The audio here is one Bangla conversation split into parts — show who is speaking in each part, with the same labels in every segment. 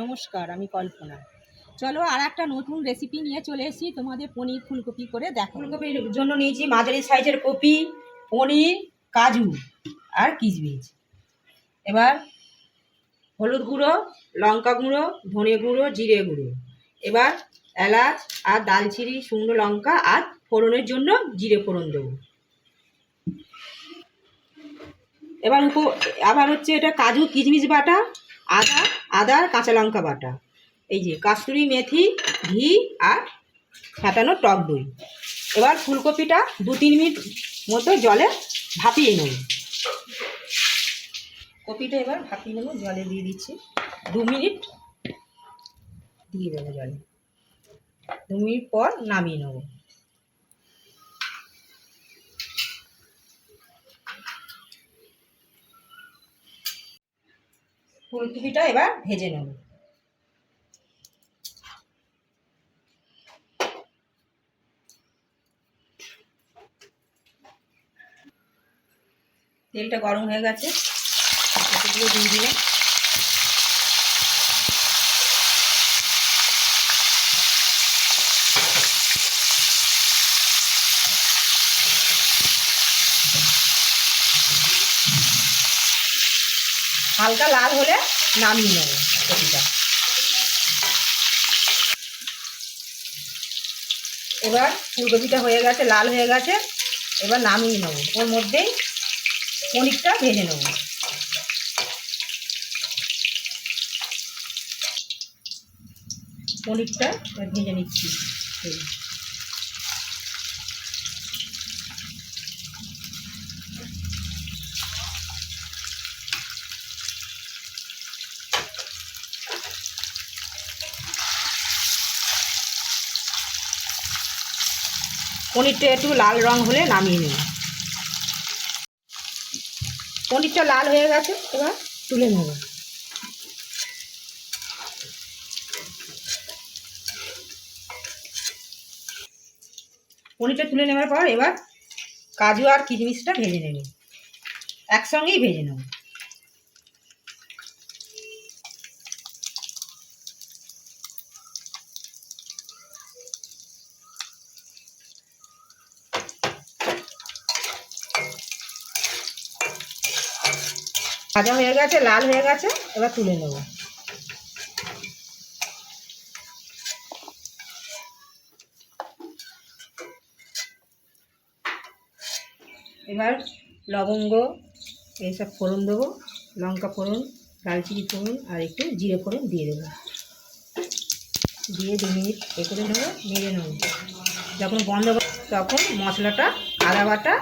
Speaker 1: নমস্কার, আমি কল্পনা। চলো আর একটা নতুন রেসিপি নিয়ে চলে এসেছি, তোমাদের পনির ফুলকপি করে দেখো।
Speaker 2: ফুলকপির জন্য নিয়েছি মাঝারি সাইজের কপি, পনির, কাজু আর কিশমিশ। এবার হলুদ গুঁড়ো, লঙ্কা গুঁড়ো, ধনে গুঁড়ো, জিরে গুঁড়ো। এবার এলাচ আর দালচিনি, শুকনো লঙ্কা আর ফোড়নের জন্য জিরে ফোড়ন দেবো। এবার আবার হচ্ছে এটা কাজু কিশমিশ বাটা, আদা আদা আর কাঁচা লঙ্কা বাটা। এই যে কাস্তুরি মেথি, ঘি আর ফাটানো টক দই। এবার ফুলকপিটা দু তিন মিনিট মতো জলে ভাপিয়ে নেব। কপিটা এবার ভাপিয়ে নেব, জলে দিয়ে দিচ্ছি। দু মিনিট দিয়ে দেবো জলে। দু মিনিট পর নামিয়ে নেব। ফুলকপিটা এবার ভেজে নেব। তেলটা গরম হয়ে গেছে। দিয়ে দিলে হালকা লাল হলে নামিয়ে নেব কপিটা। এবার ফুলকপিটা হয়ে গেছে, লাল হয়ে গেছে, এবার নামিয়ে নেব। ওর মধ্যেই পনিরটা ভেজে নেব। পনিরটা ভেজে নিচ্ছি। পনিরটা একটু লাল রং হলে নামিয়ে নেব। পনিরটা লাল হয়ে গেছে, এবার তুলে নেব। পনিরটা তুলে নেওয়ার পর এবার কাজু আর কিশমিশটা ভেজে নেব। একসঙ্গেই ভেজে নেব। ভাজা হয়ে গেছে, লাল হয়ে গেছে, এবার তুলে নেব। এবার লবঙ্গ, এইসব ফোড়ন দেবো, লঙ্কা ফোড়ন দালচিনি ফোড়ন, আর একটু জিরে ফোড়ন দিয়ে দেবো। দিয়ে দু মিনিট এ করে নেব, নেড়ে নেব। যখন বন্ধ তখন মশলাটা, আদা বাটা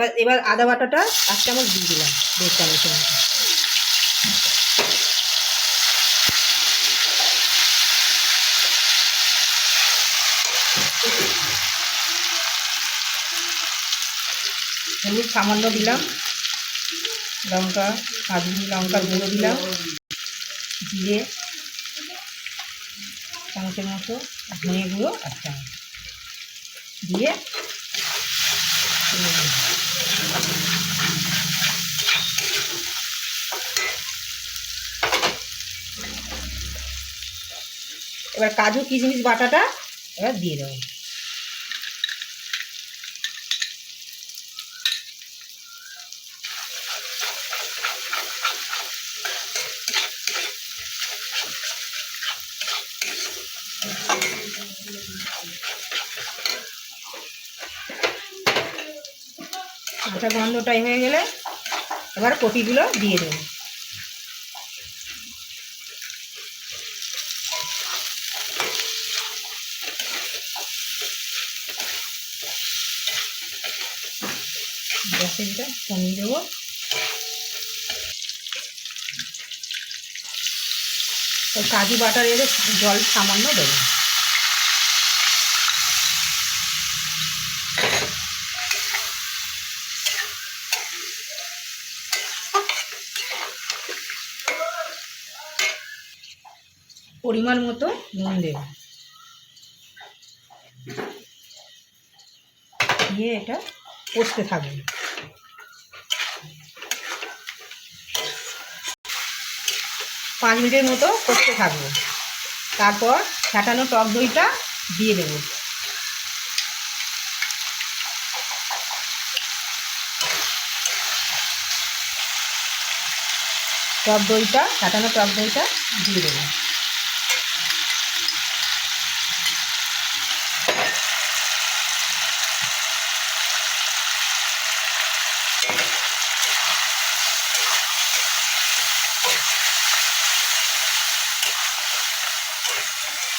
Speaker 2: এবার এবার আদা বাটাটা এক চামচ দিয়ে দিলাম দেড় চামচের মতো হলুদ সামান্য দিলাম, লঙ্কা কাজুরি লঙ্কার গুঁড়ো দিলাম জিরে চামচের মতো ধনে গুঁড়ো এক চামচ দিয়ে এবার কাজু কিশমিশ বাটাটা এবার দিয়ে দেবো। আটা গন্ধটাই হয়ে গেলে এবার কপিগুলো দিয়ে দেবো। দেবো। ওই কাজু বাটার এলে জল সামান্য দেবো। পরিমাণ মতো নুন দেব। দিয়ে এটা কষতে থাকবে। পাঁচ মিনিটের মতো করতে থাকব। তারপর ছাটানো টক দইটা দিয়ে দেবো। টক দইটা, ছাটানো টক দইটা দিয়ে দেবো।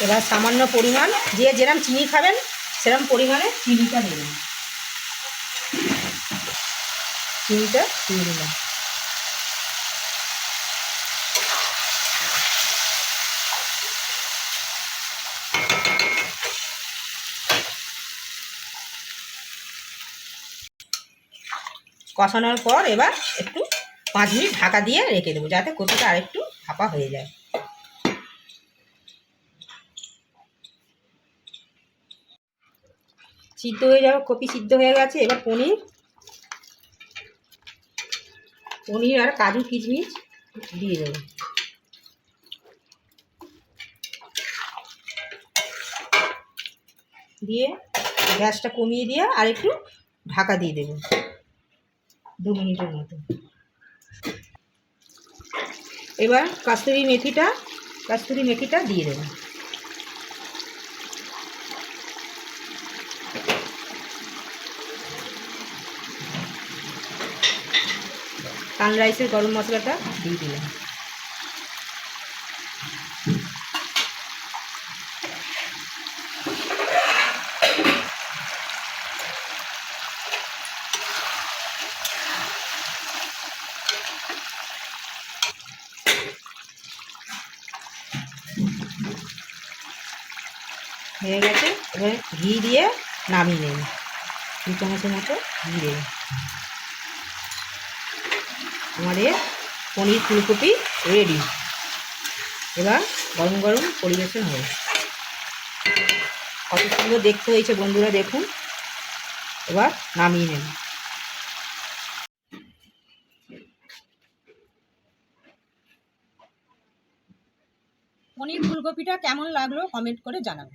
Speaker 2: এবার সামান্য পরিমাণ যে যেরম চিনি খাবেন, সেরম পরিমাণে চিনিটা দেবেন চিনিটা দিয়ে দিলাম। কষানোর পর এবার একটু পাঁচ মিনিট ঢাকা দিয়ে রেখে দেবো, যাতে কপিটা আরেকটু ফাঁপা হয়ে যায়। সিদ্ধ হয়ে যাবে, কপি সিদ্ধ হয়ে গেছে, এবার পনির। পনির আর কাজু কিশমিশ দিয়ে দেবো। দিয়ে গ্যাসটা কমিয়ে দিয়ে আর একটু ঢাকা দিয়ে দেবো, দু মিনিটের মতো। এবার কাস্তুরি মেথিটা কাস্তুরি মেথিটা দিয়ে দেবো। সানরাইসের গরম মশলাটা দিয়ে দিলাম। হয়ে গেছে। এবার ঘি দিয়ে নামিয়ে নেব। দু চামচের মতো ঘি দেবো আমাদের পনির ফুলকপি রেডি এবার গরম গরম পরিবেশন হবে। কত সুন্দর দেখতে হয়েছে বন্ধুরা, দেখুন। এবার নামিয়ে নেব।
Speaker 1: পনির ফুলকপিটা কেমন লাগল কমেন্ট করে জানাব